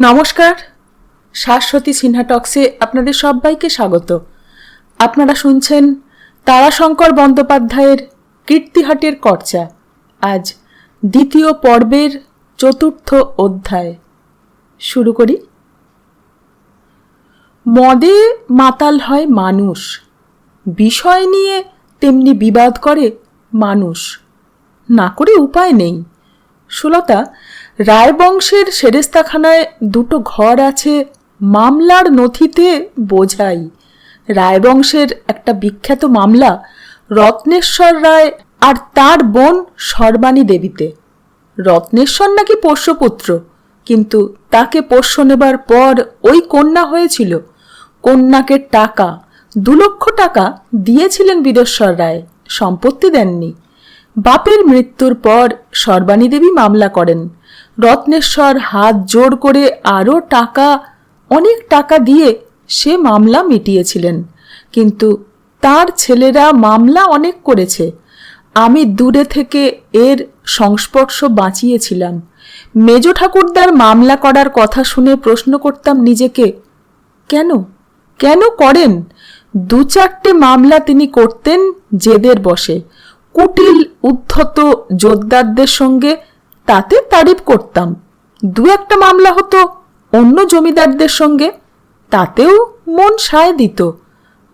নমস্কার, শাশ্বতী সিনহা টক্সে আপনাদের সবাইকে স্বাগত। আপনারা শুনছেন তারাশঙ্কর বন্দ্যোপাধ্যায়ের কীর্তিহাটের কর্চা। আজ দ্বিতীয় পর্বের চতুর্থ অধ্যায়। শুরু করি। মদে মাতাল হয় মানুষ। বিষয় নিয়ে তেমনি বিবাদ করে মানুষ। না করে উপায় নেই। সুলতা রায়বংশের সেরেস্তাখানায় দুটো ঘর আছে মামলার নথিতে বোঝাই। রায়বংশের একটা বিখ্যাত মামলা রত্নেশ্বর রায় আর তার বোন সর্বাণী দেবীতে। রত্নেশ্বর নাকি পোষ্যপুত্র, কিন্তু তাকে পোষ্য নেবার পর ওই কন্যা হয়েছিল। কন্যাকে টাকা, দু লক্ষ টাকা দিয়েছিলেন বীরেশ্বর রায়, সম্পত্তি দেননি। বাপের মৃত্যুর পর সর্বাণী দেবী মামলা করেন। রত্নেশ্বর হাত জোর করে আরও টাকা, অনেক টাকা দিয়ে সে মামলা মিটিয়েছিলেন। কিন্তু তার ছেলেরা মামলা অনেক করেছে। আমি দূরে থেকে এর সংস্পর্শ বাঁচিয়েছিলাম। মেজ ঠাকুরদার মামলা করার কথা শুনে প্রশ্ন করতাম নিজেকে, কেন? কেন করেন? দু চারটে মামলা তিনি করতেন জেদের বসে। কুটিল উদ্ধত জোরদারদের সঙ্গে তাতে তারিফ করতাম। দু একটা মামলা হতো, অন্য জমিদারদের সঙ্গে, তাতেও মন সায় দিত।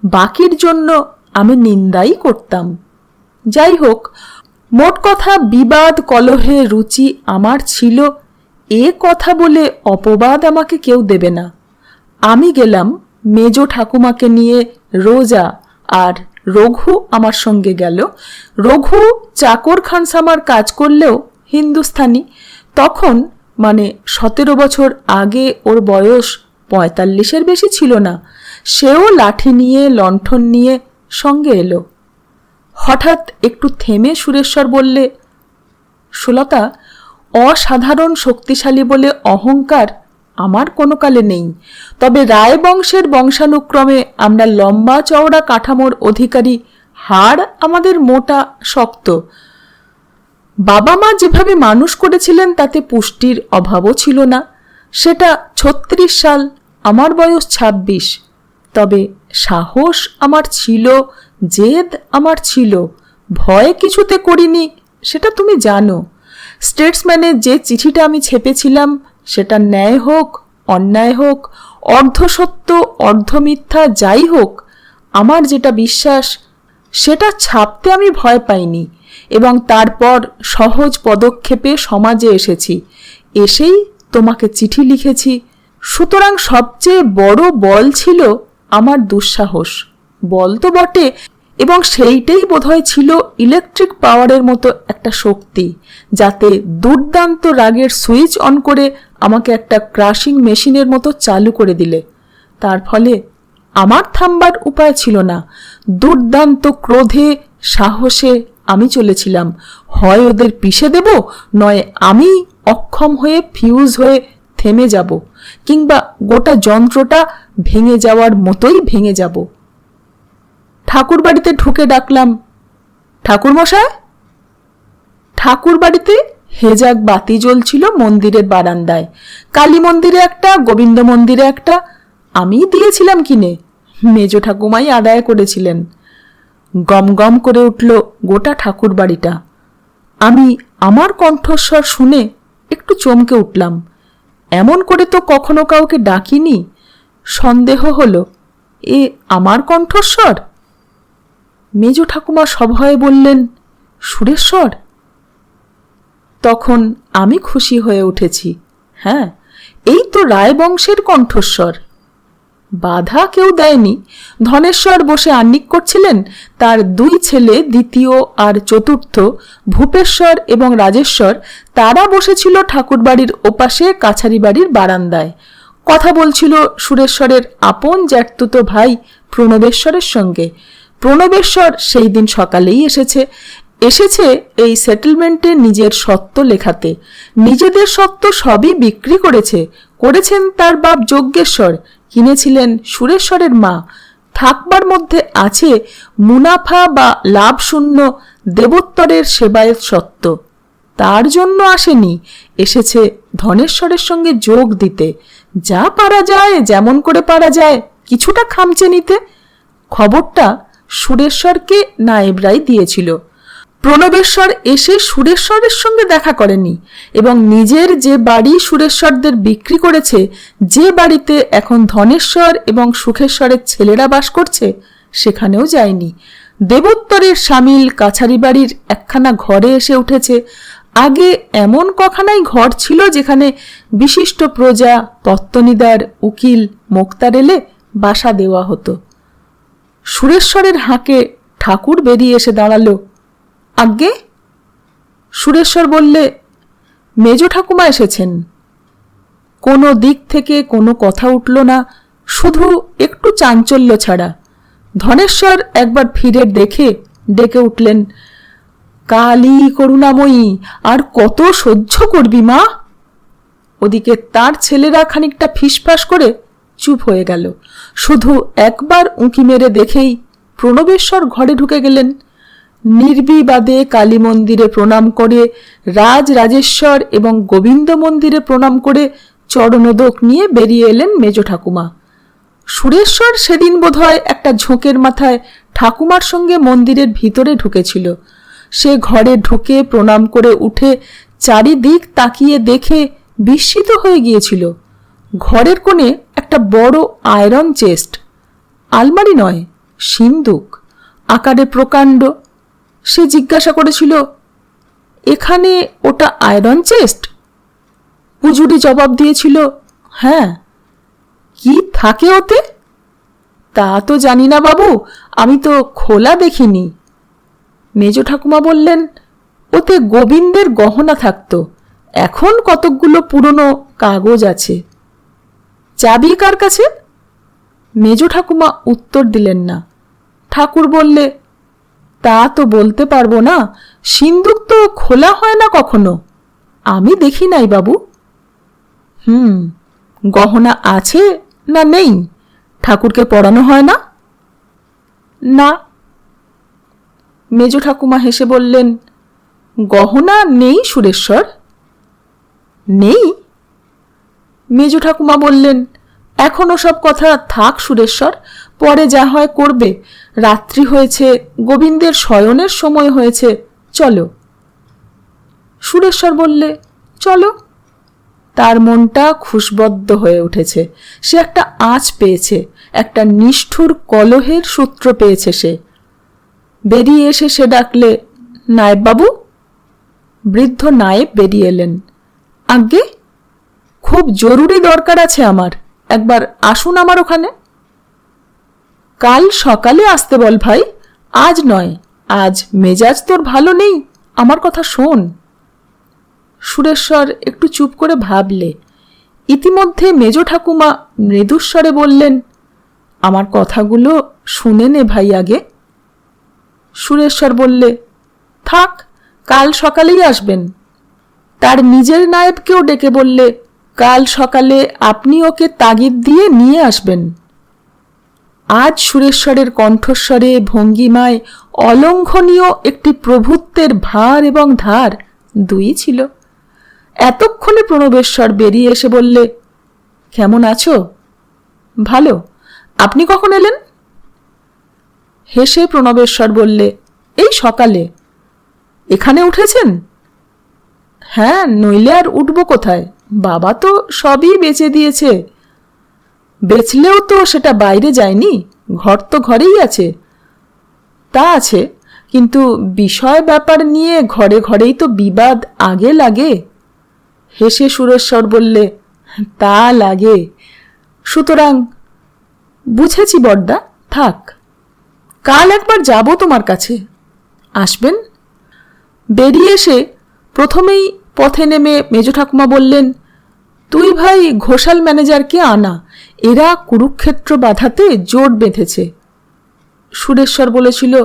বাকির জন্য আমি নিন্দাই করতাম। যাই হোক, মোট কথা বিবাদ, কলহে রুচি আমার ছিল, এ কথা বলে অপবাদ আমাকে কেউ দেবে না। আমি গেলাম মেজ ঠাকুমাকে নিয়ে রোজা আর রঘু আমার সঙ্গে গেল। রঘু চাকর খানসামার কাজ করলেও হিন্দুস্থানি তখন মানে সতেরো বছর আগে ওর বয়স পঁয়তাল্লিশের বেশি ছিল না, সেও লাঠি নিয়ে, লণ্ঠন নিয়ে সঙ্গে এলো। হঠাৎ একটু থেমে সুরেশ্বর বললে, সুলতা, অসাধারণ শক্তিশালী বলে অহংকার আমার কোনো কালে নেই। তবে রায় বংশের বংশানুক্রমে আমরা লম্বা চওড়া কাঠামোর অধিকারী, হাড় আমাদের মোটা, শক্ত। বাবা মা যেভাবে মানুষ করেছিলেন, তাতে পুষ্টির অভাবও ছিল না। সেটা ছত্রিশ সাল, আমার বয়স ছাব্বিশ। তবে সাহস আমার ছিল, জেদ আমার ছিল। ভয় কিছুতে করিনি, সেটা তুমি জানো। স্টেটসম্যানের যে চিঠিটা আমি ছেপেছিলাম, সেটা ন্যায় হোক, অন্যায় হোক অর্ধসত্য অর্ধমিথ্যা যাই হোক, আমার যেটা বিশ্বাস, সেটা ছাপতে আমি ভয় পাইনি। এবং তারপর সহজ পদক্ষেপে সমাজে এসেছি। এসেই তোমাকে চিঠি লিখেছি। সুতরাং সবচেয়ে বড় বল ছিল আমার দুঃসাহস। বল তো বটে, এবং সেইটাই বোধহয় ছিল ইলেকট্রিক পাওয়ারের মতো একটা শক্তি, যাতে দুর্দান্ত রাগের সুইচ অন করে আমাকে একটা ক্রাশিং মেশিনের মতো চালু করে দিলে। তার ফলে আমার থামবার উপায় ছিল না। দুর্দান্ত ক্রোধে, সাহসে আমি চলেছিলাম। হয় ওদের পিষে দেব, নয় আমি অক্ষম হয়ে ফিউজ হয়ে থেমে যাব, কিংবা গোটা যন্ত্রটা ভেঙে যাওয়ার মতোই ভেঙে যাব। ঠাকুর বাড়িতে ঢুকে ডাকলাম ঠাকুর মশাই ঠাকুর বাড়িতে হেজাক বাতি জ্বলছিল মন্দিরের বারান্দায়। কালী মন্দিরে একটা, গোবিন্দ মন্দিরে একটা আমি দিয়েছিলাম কিনে। মেজ ঠাকুমাই আদায় করেছিলেন। গম গম করে উঠল গোটা ঠাকুর বাড়িটা। আমি আমার কণ্ঠস্বর শুনে একটু চমকে উঠলাম। এমন করে তো কখনো কাউকে ডাকিনি। সন্দেহ হলো, এ আমার কণ্ঠস্বর? মেজ ঠাকুমা সভয়ে বললেন, সুরেশ্বর? তখন আমি খুশি হয়ে উঠেছি। হ্যাঁ এই তো রায়বংশের কণ্ঠস্বর। বাধা কেউ দেয়নি। ধনেশ্বর বসে আন্নিক করছিলেন তার দুই ছেলে, দ্বিতীয় আর চতুর্থ, ভূপেশ্বর এবং রাজেশ্বর। তারা বসেছিল ঠাকুরবাড়ির ওপাশে কাছারি বাড়ির বারান্দায়। কথা বলছিল সুরেশ্বরের আপন জ্যাঠতুতো ভাই প্রণবেশ্বরের সঙ্গে। প্রণবেশ্বর সেই দিন সকালেই এসেছে। এসেছে এই সেটেলমেন্টে নিজের সত্য লেখাতে। নিজেদের সত্য সবই বিক্রি করেছে। করেছেন তার বাপ যজ্ঞেশ্বর। কিনেছিলেন সুরেশ্বরের মা। থাকবার মধ্যে আছে মুনাফা বা লাভ শূন্য দেবোত্তরের সেবায়ের সত্য। তার জন্য আসেনি, এসেছে ধনেশ্বরের সঙ্গে যোগ দিতে। যা পারা যায়, যেমন করে পারা যায়, কিছুটা খামচে নিতে। খবরটা সুরেশ্বরকে নায়েবরাই দিয়েছিল। প্রণবেশ্বর এসে সুরেশ্বরের সঙ্গে দেখা করেনি এবং নিজের যে বাড়ি সুরেশ্বরদের বিক্রি করেছে, যে বাড়িতে এখন ধনেশ্বর এবং সুখেশ্বরের ছেলেরা বাস করছে, সেখানেও যায়নি। দেবোত্তরের সামিল কাছারি বাড়ির একখানা ঘরে এসে উঠেছে। আগে এমন কখানাই ঘর ছিল যেখানে বিশিষ্ট প্রজা তত্ত্বনিদার উকিল, মোক্তার এলে বাসা দেওয়া হতো। সুরেশ্বরের হাঁকে ঠাকুর বেরিয়ে এসে দাঁড়াল আজ্ঞে? সুরেশ্বর বললে, মেজ ঠাকুমা এসেছেন। কোনো দিক থেকে কোনো কথা উঠল না, শুধু একটু চাঞ্চল্য ছাড়া। ধনেশ্বর একবার ফিরে দেখে ডেকে উঠলেন, কালী করুণাময়ী, আর কত সহ্য করবি মা? ওদিকে তার ছেলেরা খানিকটা ফিসফাস করে চুপ হয়ে গেল। শুধু একবার উঁকি মেরে দেখেই প্রণবেশ্বর ঘরে ঢুকে গেলেন। নির্বিবাদে কালী মন্দিরে প্রণাম করে, রাজ রাজেশ্বর এবং গোবিন্দ মন্দিরে প্রণাম করে চরণোদক নিয়ে বেরিয়ে এলেন মেজ ঠাকুমা। সুরেশ্বর সেদিন বোধহয় একটা ঝোঁকের মাথায় ঠাকুমার সঙ্গে মন্দিরের ভিতরে ঢুকেছিল। সে ঘরে ঢুকে প্রণাম করে উঠে চারিদিক তাকিয়ে দেখে বিস্মিত হয়ে গিয়েছিল। ঘরের কোণে একটা বড় আয়রন চেস্ট। আলমারি নয়, সিন্দুক। আকারে প্রকাণ্ড সে জিজ্ঞাসা করেছিল, এখানে ওটা আয়রন চেস্ট? পুজুরি জবাব দিয়েছিল হ্যাঁ কি থাকে ওতে? তা তো জানি না বাবু, আমি তো খোলা দেখিনি। মেজ ঠাকুমা বললেন, ওতে গোবিন্দের গহনা থাকতো, এখন কতকগুলো পুরনো কাগজ আছে। চাবি কার কাছে? মেজ ঠাকুমা উত্তর দিলেন না। ঠাকুর বললে তা তো বলতে পারব না, সিন্দুক তো খোলা হয় না কখনো। আমি দেখি নাই বাবু। হুম, গহনা আছে না নেই? ঠাকুরকে পড়ানো হয় না? না। মেজ ঠাকুমা হেসে বললেন, গহনা নেই সুরেশ্বর? নেই? মেজ ঠাকুমা বললেন, এখন সব কথা থাক সুরেশ্বর পরে যা হয় করবে। রাত্রি হয়েছে, গোবিন্দের শয়নের সময় হয়েছে, চলো। সুরেশ্বর বললে, চলো। তার মনটা খুশবদ্ধ হয়ে উঠেছে। সে একটা আঁচ পেয়েছে, একটা নিষ্ঠুর কলহের সূত্র পেয়েছে সে। বেরিয়ে এসে সে ডাকলে নায়েব বাবু বৃদ্ধ নায়েব বেরিয়ে এলেন। আজ্ঞে, খুব জরুরি দরকার আছে আমার। একবার আসুন আমার ওখানে। কাল সকালে আসতে বল ভাই। আজ নয়। আজ মেজাজ তোর ভালো নেই? আমার কথা শোন। সুরেশ্বর একটু চুপ করে ভাবলে। ইতিমধ্যে মেজ ঠাকুমা মৃদুস্বরে বললেন, আমার কথাগুলো শুনে নে ভাই আগে। সুরেশ্বর বললে, থাক, কাল সকালেই আসবেন। তার নিজের নায়েবকেও ডেকে বললে, কাল সকালে আপনি ওকে তাগিদ দিয়ে নিয়ে আসবেন। আজ সুরেশ্বরের কণ্ঠস্বরে ভঙ্গিমায় অলঙ্ঘনীয় একটি প্রভুত্বের ভার এবং ধার দুই ছিল। এতক্ষণে প্রণবেশ্বর বেরিয়ে এসে বললে, কেমন আছো? ভালো। আপনি কখন এলেন? হেসে প্রণবেশ্বর বললে, এই সকালে। এখানে উঠেছেন? হ্যাঁ নইলে আর উঠব কোথায়? বাবা তো সবই বেঁচে দিয়েছে। বেচলেও তো সেটা বাইরে যায়নি, ঘর তো ঘরেই আছে। তা আছে, কিন্তু বিষয় ব্যাপার নিয়ে ঘরে ঘরেই তো বিবাদ আগে লাগে। হেসে সুরেশ্বর বললে, তা লাগে। সুতরাং বুঝেছি বড়দা, থাক। কাল একবার যাব তোমার কাছে। আসবেন? বেরিয়ে এসে প্রথমেই পথে নেমে মেজ ঠাকুমা বললেন, তুই ভাই ঘোষাল ম্যানেজারকে আনা। এরা কুরুক্ষেত্র বাধাতে জোট বেঁধেছে। সুরেশ্বর বলেছিল,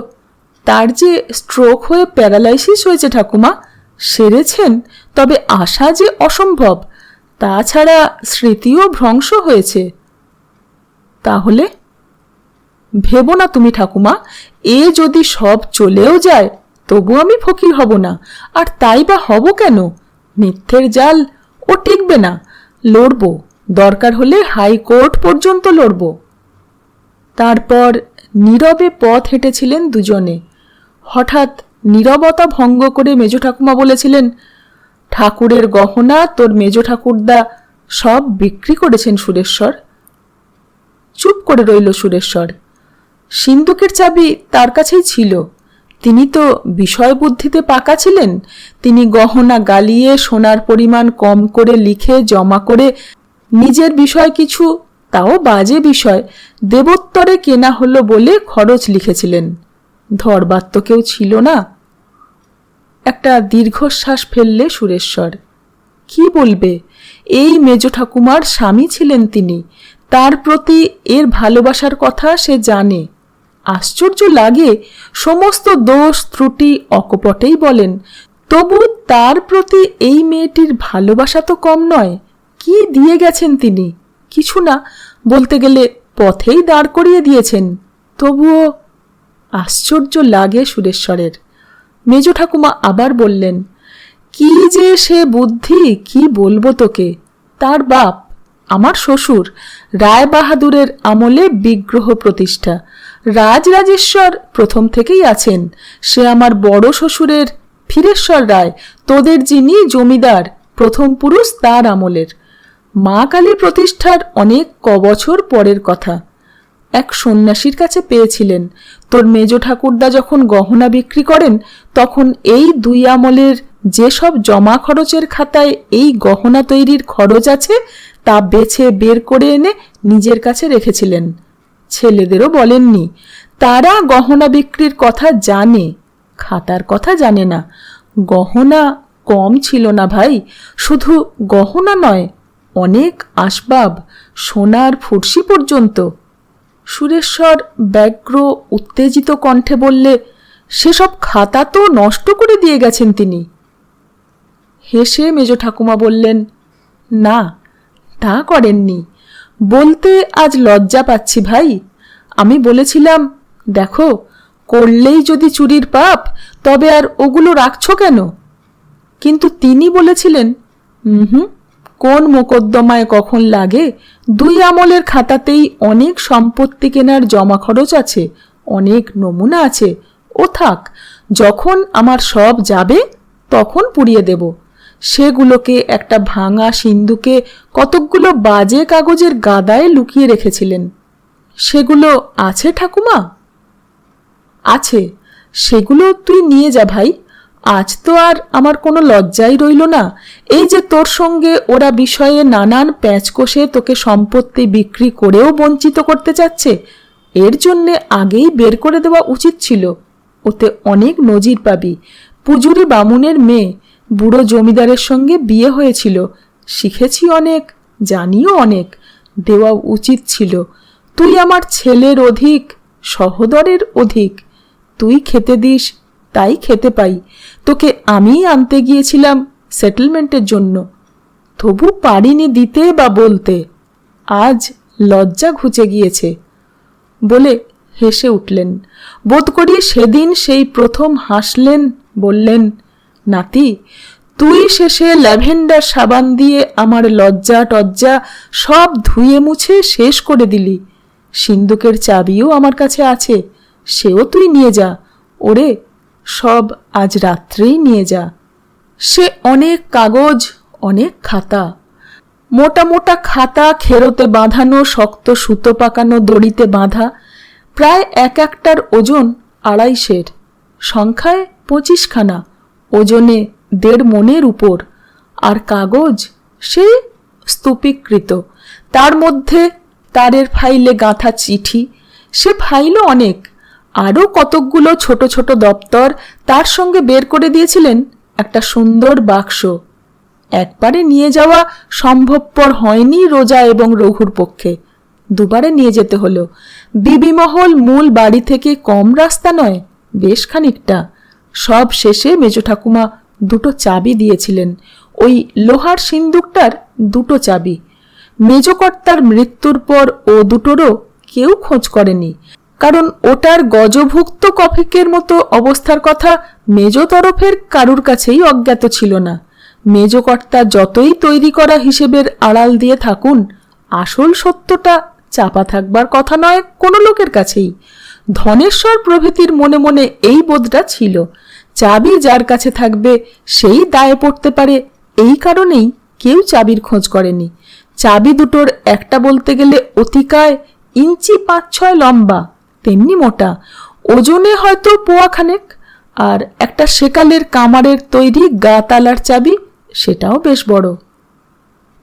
তার যে স্ট্রোক হয়ে প্যারালাইসিস হয়েছে ঠাকুমা, সেরেছেন, তবে আশা যে অসম্ভব, তাছাড়া স্মৃতিও ভ্রংশ হয়েছে। তাহলে ভেবো না তুমি ঠাকুমা, এ যদি সব চলেও যায়, তবু আমি ফকির হব না, আর তাই বা হব কেন? মিথ্যের জাল ও টিকবে না, লড়ব। দরকার হলে হাইকোর্ট পর্যন্ত লড়ব। তারপর নীরবে পথ হেঁটেছিলেন দুজনে। হঠাৎ নীরবতা ভঙ্গ করে মেজ ঠাকুমা বলেছিলেন, ঠাকুরের গহনা, তোর মেজ ঠাকুরদা সব বিক্রি করেছেন সুরেশ্বর। চুপ করে রইল সুরেশ্বর। সিন্ধুকের চাবি তার কাছেই ছিল। তিনি তো বিষয় বুদ্ধিতে পাকা ছিলেন। তিনি গহনা গালিয়ে সোনার পরিমাণ কম করে লিখে জমা করে নিজের বিষয় কিছু, তাও বাজে বিষয়। দেবোত্তরে কেনা হলো বলে খরচ লিখেছিলেন। ধরবার তো কেউ ছিল না। একটা দীর্ঘশ্বাস ফেললে সুরেশ্বর। কি বলবে? এই মেজ ঠাকুমার স্বামী ছিলেন তিনি। তার প্রতি এর ভালোবাসার কথা সে জানে। আশ্চর্য লাগে, সমস্ত দোষ ত্রুটি অকপটেই বলেন। তবু তার প্রতি এই মেয়েটির ভালোবাসা তো কম নয়। কি দিয়ে গেছেন তিনি? কিছু না, বলতে গেলে পথেই দাঁড় করিয়ে দিয়েছেন। তবুও আশ্চর্য লাগে সুরেশ্বরের। মেজ ঠাকুমা আবার বললেন, কি যে সে বুদ্ধি, কি বলব তোকে? তার বাপ আমার শ্বশুর রায় বাহাদুরের আমলে বিগ্রহ প্রতিষ্ঠা। রাজরাজেশ্বর প্রথম থেকেই আছেন। সে আমার বড় শ্বশুরের ফিরেশ্বর রায়, তোদের যিনি জমিদার, প্রথম পুরুষ তার আমলের। মা কালী প্রতিষ্ঠার অনেক কবছর পরের কথা। এক সন্ন্যাসীর কাছে পেয়েছিলেন। তোর মেজ ঠাকুরদা যখন গহনা বিক্রি করেন, তখন এই দুই আমলের যেসব জমা খরচের খাতায় এই গহনা তৈরির খরচ আছে, তা বেছে বের করে এনে নিজের কাছে রেখেছিলেন। ছেলেদেরও বলেননি, তারা গহনা বিক্রির কথা জানে, খাতার কথা জানে না। গহনা কম ছিল না ভাই, শুধু গহনা নয় অনেক আসবাব সোনার ফুরসি পর্যন্ত। সুরেশ্বর ব্যগ্র, উত্তেজিত কণ্ঠে বললে, সেসব খাতা তো নষ্ট করে দিয়ে গেছেন তিনি। হেসে মেজ ঠাকুমা বললেন, না, তা করেননি। বলতে আজ লজ্জা পাচ্ছি ভাই। আমি বলেছিলাম, দেখো, করলেই যদি চুরির পাপ, তবে আর ওগুলো রাখছো কেন? কিন্তু তিনি বলেছিলেন হুম কোন মোকদ্দমায় কখন লাগে, দুই আমলের খাতাতেই অনেক সম্পত্তি কেনার জমা খরচ আছে, অনেক নমুনা আছে। ও থাক, যখন আমার সব যাবে, তখন পুড়িয়ে দেব। সেগুলোকে একটা ভাঙা সিন্ধুকে কতকগুলো বাজে কাগজের গাদায় লুকিয়ে রেখেছিলেন। সেগুলো আছে ঠাকুমা? আছে। সেগুলো তুই নিয়ে যা ভাই। আজ তো আর আমার কোনো লজ্জাই রইল না। এই যে তোর সঙ্গে ওরা বিষয়ে নানান প্যাঁচ কষে তোকে সম্পত্তি বিক্রি করেও বঞ্চিত করতে চাচ্ছে, এর জন্যে আগেই বের করে দেওয়া উচিত ছিল। ওতে অনেক নজির পাবি। পুজুরি বামুনের মেয়ে, বুড়ো জমিদারের সঙ্গে বিয়ে হয়েছিল। শিখেছি অনেক, জানিও অনেক, দেওয়া উচিত ছিল। তুই আমার ছেলের অধিক, সহদরের অধিক। তুই খেতে দিস, তাই খেতে পাই। তোকে আমিই আনতে গিয়েছিলাম সেটেলমেন্টের জন্য। তবু পারিনি দিতে বা বলতে। আজ লজ্জা ঘুচে গিয়েছে বলে হেসে উঠলেন। বোধ করি সেদিন সেই প্রথম হাসলেন, বললেন, নাতি, তুই শেষে ল্যাভেন্ডার সাবান দিয়ে আমার লজ্জা টজ্জা সব ধুয়ে মুছে শেষ করে দিলি। সিন্দুকের চাবিও আমার কাছে আছে, সেও তুই নিয়ে যা। ওরে সব আজ রাত্রেই নিয়ে যা। সে অনেক কাগজ, অনেক খাতা। মোটা মোটা খাতা খেরোতে বাঁধানো, শক্ত সুতো পাকানো দড়িতে বাঁধা, প্রায় এক একটার ওজন আড়াইশের। সংখ্যায় পঁচিশখানা, ওজনে দেড় মনের উপর। আর কাগজ সে স্তূপীকৃত। তার মধ্যে তারের ফাইলে গাঁথা চিঠি, সে ফাইলও অনেক। আরও কতকগুলো ছোট ছোট দপ্তর তার সঙ্গে বের করে দিয়েছিলেন একটা সুন্দর বাক্স। একবারে নিয়ে যাওয়া সম্ভবপর হয়নি রোজা এবং রঘুর পক্ষে। দুবারে নিয়ে যেতে হলো। বিবিমহল মূল বাড়ি থেকে কম রাস্তা নয়, বেশ খানিকটা। সব শেষে মেজ ঠাকুমা দুটো চাবি দিয়েছিলেন। ওই লোহার সিন্দুকটার দুটো চাবি। মেজকর্তার মৃত্যুর পর ও দুটোরও কেউ খোঁজ করেনি। কারণ ওটার গজভুক্ত কফিকের মতো অবস্থার কথা মেজ তরফের কারুর কাছেই অজ্ঞাত ছিল না। মেজকর্তা যতই তৈরি করা হিসেবের আড়াল দিয়ে থাকুন, আসল সত্যটা চাপা থাকবার কথা নয় কোনো লোকের কাছেই। ধনেশ্বর প্রভৃতির মনে মনে এই বোধটা ছিল। চাবি যার কাছে থাকবে সেই দায়ে পড়তে পারে, এই কারণেই কেউ চাবির খোঁজ করেনি। চাবি দুটোর একটা বলতে গেলে অতিকায় ইঞ্চি পাঁচ ছয় লম্বা। তেমনি মোটা। ওজনে হয়তো পোয়াখানেক আর একটা সেকালের কামারের তৈরি গা তালার চাবি, সেটাও বেশ বড়।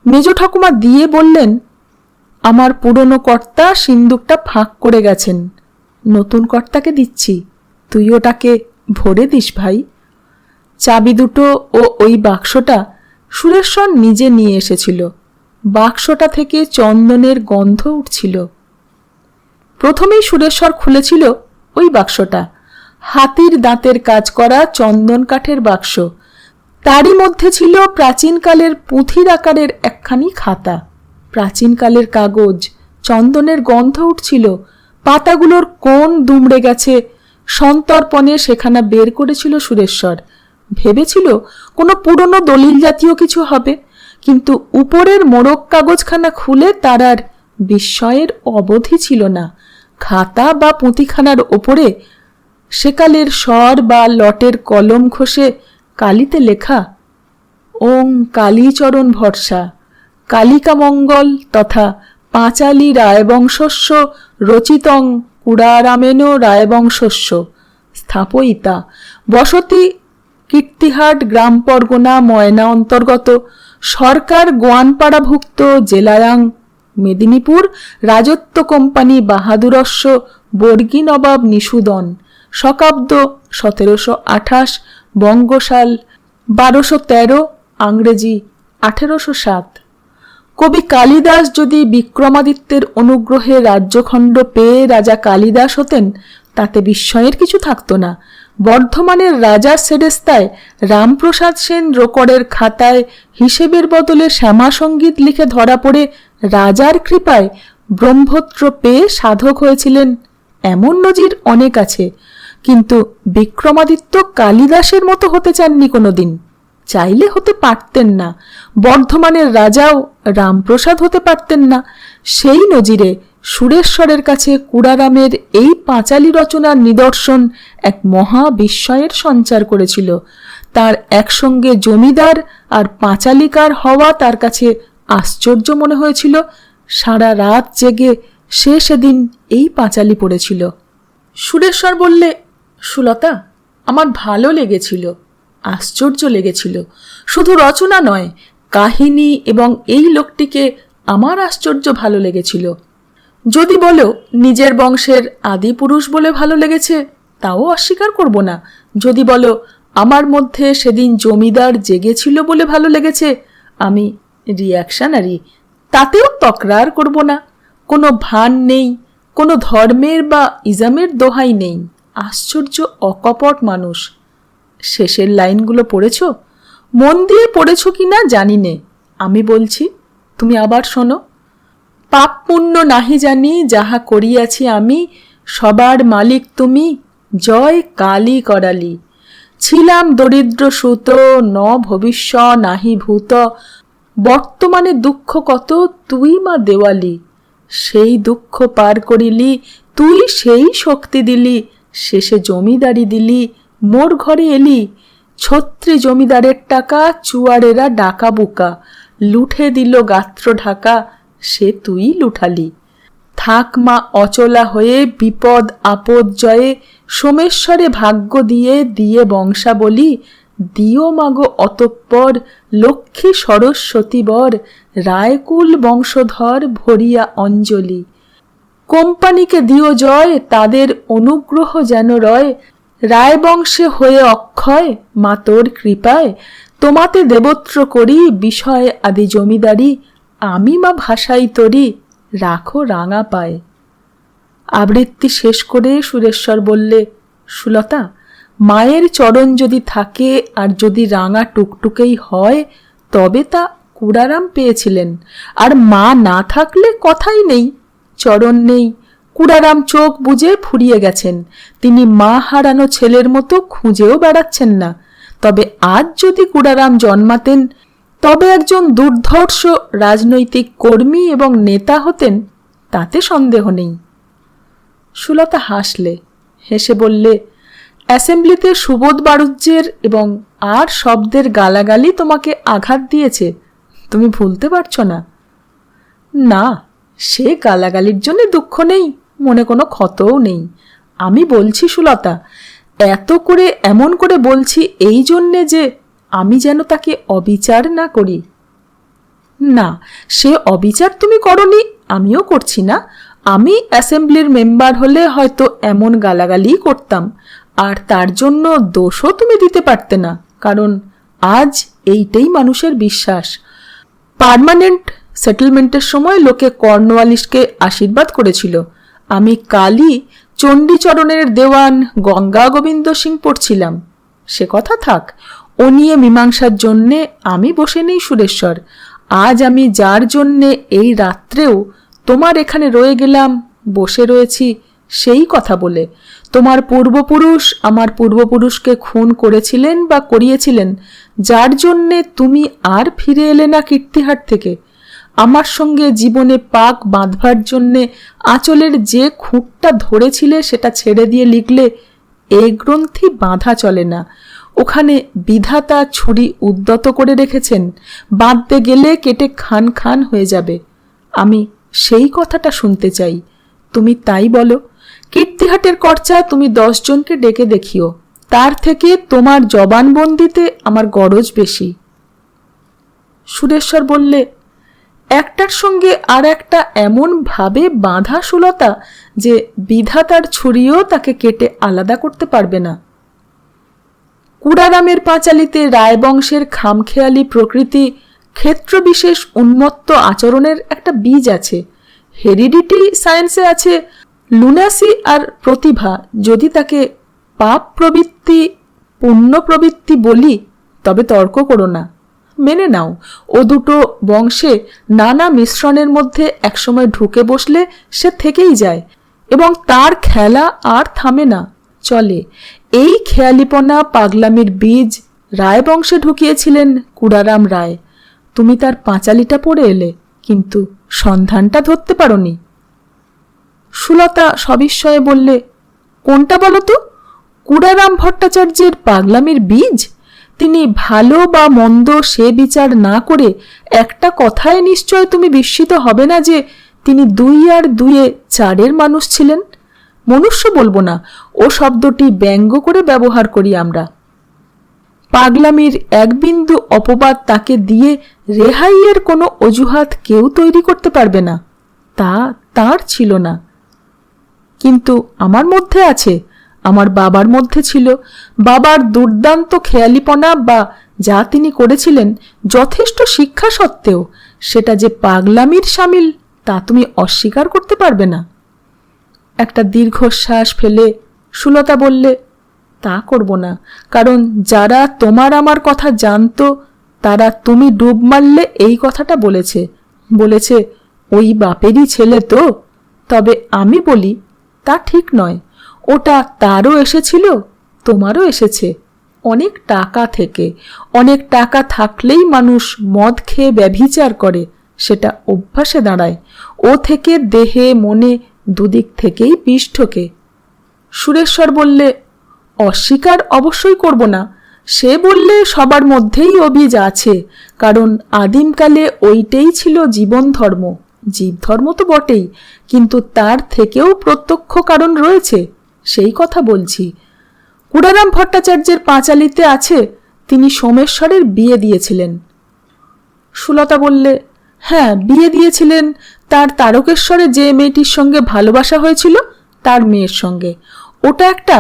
মেজ ঠাকুমা দিয়ে বললেন, আমার পুরনো কর্তা সিন্দুকটা ফাঁক করে গেছেন। নতুন কর্তাকে দিচ্ছি। তুই ওটাকে ভরে দিস ভাই। চাবি দুটো ও ওই বাক্সটা সুরেশ্বর নিজে নিয়ে এসেছিল। বাক্সটা থেকে চন্দনের গন্ধ উঠছিল। প্রথমেই সুরেশ্বর খুলেছিল ওই বাক্সটা। হাতির দাঁতের কাজ করা চন্দন কাঠের বাক্স। তারই মধ্যে ছিল প্রাচীনকালের পুঁথির আকারের একখানি খাতা। প্রাচীনকালের কাগজ, চন্দনের গন্ধ উঠছিল, পাতাগুলোর কোন দুমড়ে গেছে, সন্তর্পণে সেখানা বের করেছিল সুরেশ্বর ভেবেছিল কোনো পুরনো দলিল জাতীয় কিছু হবে, কিন্তু উপরের মোড়ক কাগজখানা খুলে তার আর বিস্ময়ের অবধি ছিল না। খাতা বা পুঁতিখানার ওপরে সেকালের স্বর বা লটের কলম ঘষে কালিতে লেখা, ওং কালীচরণ ভরসা কালিকা মঙ্গল তথা পাঁচালী রায়বংশস্য রচিতং কুড়ারামেন রায়বংশস্য স্থাপয়িতা, বসতি কীর্তিহাট গ্রাম পরগনা ময়না অন্তর্গত, সরকার গোয়ানপাড়াভুক্ত জেলায়াং মেদিনীপুর রাজত্ব কোম্পানি বাহাদুরস্য বর্গী নবাব নিষুদন শকাব্দ সতেরোশো আঠাশ, বঙ্গশাল বারোশো তেরো আংরেজি আঠেরোশো সাত। কবি কালিদাস যদি বিক্রমাদিত্যের অনুগ্রহে রাজ্যখণ্ড পেয়ে রাজা কালিদাস হতেন, তাতে বিস্ময়ের কিছু থাকতো না। বর্ধমানের রাজার সেরেস্তায় রামপ্রসাদ সেন রোকড়ের খাতায় হিসেবের বদলে শ্যামা সংগীত লিখে ধরা পড়ে রাজার কৃপায় ব্রহ্মত্র পেয়ে সাধক হয়েছিলেন, এমন নজির অনেক আছে, কিন্তু বিক্রমাদিত্য কালিদাসের মতো হতে চাননি কোনোদিন। চাইলে হতে পারতেন না, বর্ধমানের রাজাও রামপ্রসাদ হতে পারতেন না। সেই নজিরে সুরেশ্বরের কাছে কুড়ারামের এই পাঁচালী রচনার নিদর্শন এক মহা বিস্ময়ের সঞ্চার করেছিল। তার একসঙ্গে জমিদার আর পাঁচালিকার হওয়া তার কাছে আশ্চর্য মনে হয়েছিল, সারা রাত জেগে সে সেদিন এই পাঁচালি পড়েছিল। সুরেশ্বর বললে, সুলতা, আমার ভালো লেগেছিল, আশ্চর্য লেগেছিল। শুধু রচনা নয়, কাহিনী এবং এই লোকটিকে আমার আশ্চর্য ভালো লেগেছিল। যদি বলো, নিজের বংশের আদি পুরুষ বলে ভালো লেগেছে, তাও অস্বীকার করব না। যদি বলো, আমার মধ্যে সেদিন জমিদার জেগেছিল বলে ভালো লেগেছে, আমি রিয়াকশনারি তাতেও তকরার করব না। কোনো ভান নেই, কোনো ধর্মের বা ইজামের দোহাই নেই। আশ্চর্য, অকপট মানুষ। শেষের লাইনগুলো পড়েছ? মন দিয়ে পড়েছ কি না জানি নে। আমি বলছি, তুমি আবার শোনো। পাপ পুণ্য নাহি জানি, যাহা করিয়াছি আমি, সবার মালিক তুমি, জয় কালী করালি। ছিলাম দরিদ্র সুত, ন ভবিষ্য নাহি ভূত বর্তমানে দুঃখ কত তুই মা দেওয়ালি? সেই দুঃখ পার করিলি, তুই সেই শক্তি দিলি, শেষে জমিদারি দিলি, মোর ঘরে এলি। ছত্রি জমিদারের টাকা, চুয়ারেরা ডাকা বুকা। লুঠে দিল গাত্র ঢাকা, সে তুই লুঠালি। থাক মা অচলা হয়ে, বিপদ আপদ জয়ে, সোমেশ্বরে ভাগ্য দিয়ে দিয়ে বংশাবলী দিও মাগো অতঃপর লক্ষ্মী সরস্বতীবর, রায়কুল বংশধর ভরিয়া অঞ্জলি। কোম্পানিকে দিও জয়, তাদের অনুগ্রহ যেন রয়। রায়বংশে হয়ে অক্ষয়, মা তোর কৃপায়। তোমাতে দেবত্র করি, বিষয় আদি জমিদারি। আমি মা ভাষাই তরি, রাখো রাঙা পায়। আবৃত্তি শেষ করে সুরেশ্বর বললে, সুলতা মায়ের চরণ যদি থাকে আর যদি রাঙা টুকটুকেই হয়, তবে তা কুড়ারাম পেয়েছিলেন। আর মা না থাকলে কথাই নেই, চরণ নেই। কুড়ারাম চোখ বুজে ফুরিয়ে গেছেন। তিনি মা হারানো ছেলের মতো খুঁজেও বেড়াচ্ছেন না। তবে আজ যদি কুড়ারাম জন্মাতেন, তবে একজন দুর্ধর্ষ রাজনৈতিক কর্মী এবং নেতা হতেন, তাতে সন্দেহ নেই। সুলতা হাসলে, হেসে বললে অ্যাসেম্বলিতে সুবোধ বাণিজ্যের এবং আর শব্দের গালাগালি তোমাকে আঘাত দিয়েছে। তুমি ভুলতে পারছ না। না, সে গালাগালির জন্য দুঃখ নেই, মনে কোনো ক্ষতও নেই। আমি বলছি সুলতা, এত করে এমন করে বলছি এই জন্যে যে আমি যেন তাকে অবিচার না করি। না, সে অবিচার তুমি করনি, আমিও করছি না। আমি অ্যাসেম্বলির মেম্বার হলে হয়তো এমন গালাগালিই করতাম। আর তার জন্য দোষও তুমি দিতে পারতে না, কারণ আজ এইটাই মানুষের বিশ্বাস। পার্মানেন্ট সেটেলমেন্টের সময় লোকে কর্নওয়ালিসকে আশীর্বাদ করেছিল। আমি কালই চণ্ডীচরণের দেওয়ান গঙ্গা গোবিন্দ সিং পড়ছিলাম। সে কথা থাক, ও নিয়ে মীমাংসার জন্যে আমি বসে নেই সুরেশ্বর। আজ আমি যার জন্যে এই রাত্রেও তোমার এখানে রয়ে গেলাম, বসে রয়েছি সেই কথা বলে, তোমার পূর্বপুরুষ আমার পূর্বপুরুষকে খুন করেছিলেন বা করিয়েছিলেন, যার জন্যে তুমি আর ফিরে এলে না কীর্তিহাট থেকে। আমার সঙ্গে জীবনে পাক বাঁধবার জন্যে আঁচলের যে খুঁটটা ধরেছিলে সেটা ছেড়ে দিয়ে লিখলে এ গ্রন্থি বাঁধা চলে না। ওখানে বিধাতা ছুরি উদ্যত করে রেখেছেন, বাঁধতে গেলে কেটে খান খান হয়ে যাবে। আমি সেই কথাটা শুনতে চাই। তুমি তাই বলো। কীর্তিহাটের কর্চা তুমি দশজনকে ডেকে দেখিও। তার থেকে তোমার জবানবন্দিতে আমার গরজ বেশি। সুরেশ্বর বললে, একটার সঙ্গে আর একটা এমন ভাবে বাঁধা সুলতা যে বিধাতার ছুরিও তাকে কেটে আলাদা করতে পারবে না। কুড়ারামের পাঁচালিতে রায়বংশের খামখেয়ালি প্রকৃতি ক্ষেত্রবিশেষ উন্মত্ত আচরণের একটা বীজ আছে। হেরিডিটি সায়েন্সে আছে লুনাসি আর প্রতিভা যদি তাকে পাপ প্রবৃত্তি, পুণ্য প্রবৃত্তি বলি, তবে তর্ক করো না। মেনে নাও, ও দুটো বংশে নানা মিশ্রণের মধ্যে একসময় ঢুকে বসলে সে থেকেই যায় এবং তার খেলা আর থামে না। চলে, এই খেয়ালিপনা পাগলামির বীজ রায় বংশে ঢুকিয়েছিলেন কুড়ারাম রায়। তুমি তার পাঁচালিটা পড়ে এলে, কিন্তু সন্ধানটা ধরতে পারোনি। সুলতা সবিস্ময়ে বললে, কোনটা বলো তো? কুড়ারাম ভট্টাচার্যের পাগলামির বীজ? তিনি ভালো বা মন্দ সে বিচার না করে একটা কথায় নিশ্চয় তুমি বিস্মিত হবে না যে তিনি দুই আর দুয়ে চারের মানুষ ছিলেন? মনুষ্য বলব না, ও শব্দটি ব্যঙ্গ করে ব্যবহার করি আমরা। পাগলামির এক বিন্দু অপবাদ তাকে দিয়ে রেহাইয়ের কোনো অজুহাত কেউ তৈরি করতে পারবে না। তা তার ছিল না। কিন্তু আমার মধ্যে আছে, আমার বাবার মধ্যে ছিল। বাবার দুর্দান্ত খেয়ালিপনা বা যা তিনি করেছিলেন যথেষ্ট শিক্ষা সত্ত্বেও, সেটা যে পাগলামির সামিল, তা তুমি অস্বীকার করতে পারবে না। একটা দীর্ঘশ্বাস ফেলে সুলতা বললে, তা করব না, কারণ যারা তোমার আমার কথা জানতো, তারা তুমি ডুব মারলে এই কথাটা বলেছে। বলেছে, ওই বাপেরই ছেলে তো। তবে আমি বলি তা ঠিক নয়। ওটা তারও এসেছিল, তোমারও এসেছে। অনেক টাকা থেকে, অনেক টাকা থাকলেই মানুষ মদ খেয়ে ব্যভিচার করে, সেটা অভ্যাসে দাঁড়ায়। ও থেকে দেহে, মনে দুদিক থেকেই পৃষ্ঠকে সুরেশ্বর বললে, অস্বীকার অবশ্যই করব না। সে বললে সবার মধ্যেই অভিজ আছে, কারণ আদিমকালে ওইটাই ছিল জীবন ধর্ম। জীবধর্ম তো বটেই, কিন্তু তার থেকেও প্রত্যক্ষ কারণ রয়েছে, সেই কথা বলছি। কুড়ারাম ভট্টাচার্যের পাঁচালিতে আছে, তিনি সোমেশ্বরের বিয়ে দিয়েছিলেন। সুলতা বললে হ্যাঁ বিয়ে দিয়েছিলেন, তার তারকেশ্বরে যে মেয়েটির সঙ্গে ভালোবাসা হয়েছিল, তার মেয়ের সঙ্গে। ওটা একটা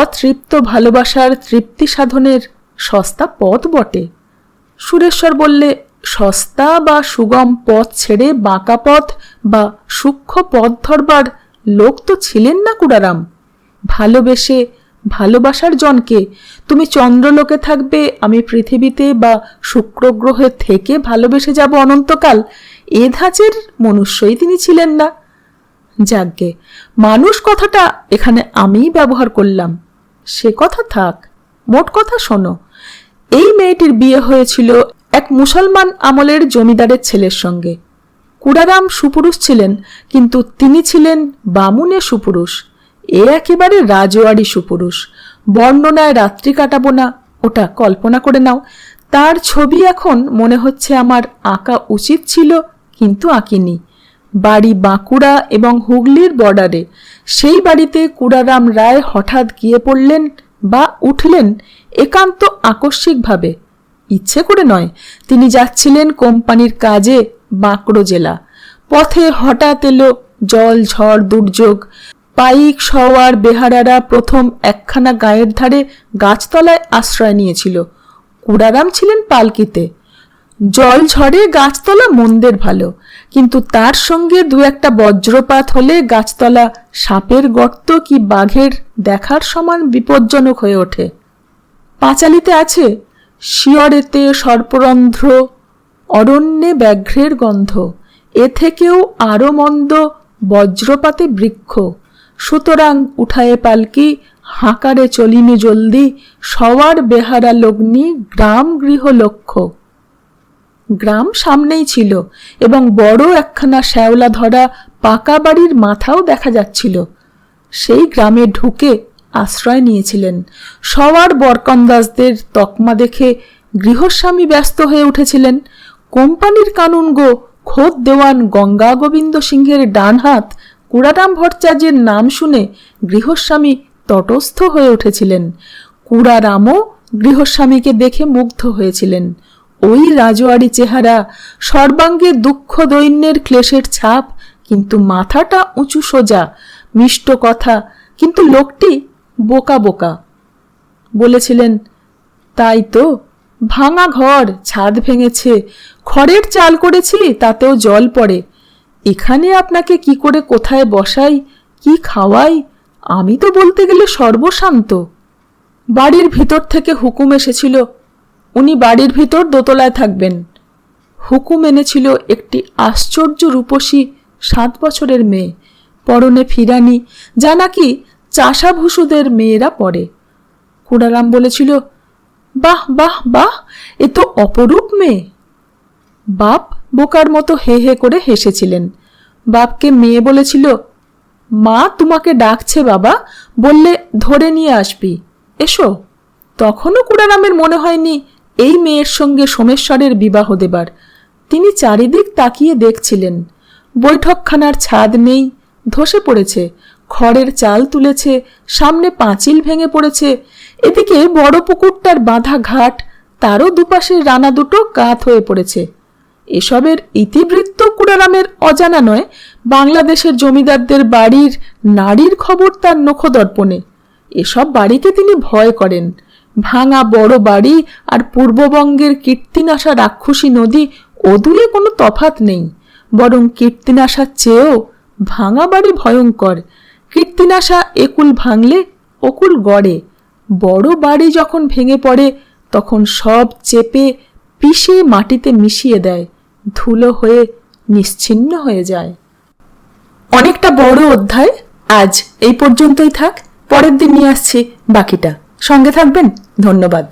অতৃপ্ত ভালোবাসার তৃপ্তি সাধনের সস্তা পথ বটে। সুরেশ্বর বললে সস্তা বা সুগম পথ ছেড়ে বাঁকা পথ বা সূক্ষ্ম পথ ধরবার লোক তো ছিলেন না কুড়ারাম। ভালোবেসে, ভালোবাসার জনকে। তুমি চন্দ্রলোকে থাকবে, আমি পৃথিবীতে বা শুক্র গ্রহে থেকে ভালোবেসে যাব অনন্তকাল। এ ধাঁচের মনুষ্যই তিনি ছিলেন না। যাগ্গে মানুষ কথাটা এখানে আমিই ব্যবহার করলাম। সে কথা থাক, মোট কথা শোনো। এই মেয়েটির বিয়ে হয়েছিল এক মুসলমান আমলের জমিদারের ছেলের সঙ্গে। কুড়ারাম সুপুরুষ ছিলেন, কিন্তু তিনি ছিলেন বামুনে সুপুরুষ। এ একেবারে রাজওয়ারি সুপুরুষ। বর্ণনায় রাত্রি কাটাবো না, ওটা কল্পনা করে নাও। তার ছবি এখন মনে হচ্ছে আমার আঁকা উচিত ছিল, কিন্তু আঁকিনি। বাড়ি বাঁকুড়া এবং হুগলির বর্ডারে। সেই বাড়িতে কুড়ারাম রায় হঠাৎ গিয়ে পড়লেন বা উঠলেন একান্ত আকস্মিকভাবে। ইচ্ছে করে নয়, তিনি যাচ্ছিলেন কোম্পানির কাজে বাঁকড়ো জেলা। পথে হঠাৎ এলো জল ঝড় দুর্যোগ। পাইক সওয়ার বেহারারা প্রথম একখানা গায়ের ধারে গাছতলায় আশ্রয় নিয়েছিল। কুড়ারাম ছিলেন পালকিতে। জল ঝড়ে গাছতলা মন্দের ভালো, কিন্তু তার সঙ্গে দু একটা বজ্রপাত হলে গাছতলা সাপের গর্ত কি বাঘের দেখার সমান বিপজ্জনক হয়ে ওঠে। পাঁচালিতে আছে শিয়রেতে সর্পরন্ধ্র, অরণ্যে ব্যাঘ্রের গন্ধ, এ থেকেও আরও মন্দ বজ্রপাতে বৃক্ষ। সুতরাং উঠায়ে পালকি, হাঁকারে চলিনি জলদি সবার বেহারা লগ্নি গ্রাম গৃহ লক্ষ্য। গ্রাম সামনেই ছিল এবং বড় একখানা শ্যাওলা ধরা পাকা বাড়ির মাথাও দেখা যাচ্ছিল। সেই গ্রামে ঢুকে আশ্রয় নিয়েছিলেন। সবার বরকন্দাজদের তকমা দেখে গৃহস্বামী ব্যস্ত হয়ে উঠেছিলেন। কোম্পানির কানুন গো, খোদ দেওয়ান গঙ্গা গোবিন্দ সিংহের ডান হাত। কুড়ারাম ভট্টাচার্যের নাম শুনে গৃহস্বামী তটস্থ হয়ে উঠেছিলেন। কুড়ারামও গৃহস্বামীকে দেখে মুগ্ধ হয়েছিলেন। ওই রাজওয়ারি চেহারা, সর্বাঙ্গে দুঃখ দৈন্যের ক্লেশের ছাপ, কিন্তু মাথাটা উঁচু সোজা, মিষ্ট কথা, কিন্তু লোকটি বোকা বোকা। বলেছিলেন, তাই তো, ভাঙা ঘর, ছাদ ভেঙেছে, খড়ের চাল করেছি, তাতেও জল পড়ে। এখানে আপনাকে কি করে কোথায় বসাই, কি খাওয়াই, আমি তো বলতে গেলে সর্বশান্ত। বাড়ির ভিতর থেকে হুকুম এসেছিল, উনি বাড়ির ভিতর দোতলায় থাকবেন। হুকুম এনেছিল একটি আশ্চর্য রূপসী, সাত বছরের মেয়ে, পরনে ফিরানি, যা নাকি চাষা ভুসুদের মেয়েরা পড়ে। কুড়ারাম বলেছিল, বাহ বাহ বাহ, এ তো অপরূপ মেয়ে। বাপ বোকার মতো হে হে করে হেসেছিলেন। বাপকে মেয়ে বলেছিল, মা তোমাকে ডাকছে বাবা, বললে ধরে নিয়ে আসবি। এসো। তখনও কুড়ারামের মনে হয়নি এই মেয়ের সঙ্গে সোমেশ্বরের বিবাহ দেবার। তিনি চারিদিক তাকিয়ে দেখছিলেন। বৈঠকখানার ছাদ নেই, ধসে পড়েছে। খড়ের চাল তুলেছে, সামনে পাঁচিল ভেঙে পড়েছে। এদিকে বড় পুকুরটার বাঁধা ঘাট তারও দুপাশে রানা দুটো কাত হয়ে পড়েছে। এসবের ইতিবৃত্ত কুড়ারামের অজানা নয়, বাংলাদেশের জমিদারদের বাড়ির নারীর খবর তার নখদর্পণে। এসব বাড়িকে তিনি ভয় করেন। ভাঙা বড় বাড়ি আর পূর্ববঙ্গের কীর্তিনাশা রাক্ষসী নদী ওদূরে কোনো তফাত নেই, বরং কীর্তিনাশার চেয়েও ভাঙা বাড়ি ভয়ঙ্কর। কীর্তিনাশা একুল ভাঙলে, অকুল গড়ে। বড় বাড়ি যখন ভেঙে পড়ে, তখন সব চেপে পিষে মাটিতে মিশিয়ে দেয়, ধুলো হয়ে নিশ্চিন্ন হয়ে যায়। অনেকটা বড় অধ্যায়, আজ এই পর্যন্তই থাক, পরের দিন নিয়ে আসছি বাকিটা। সঙ্গে থাকবেন, ধন্যবাদ।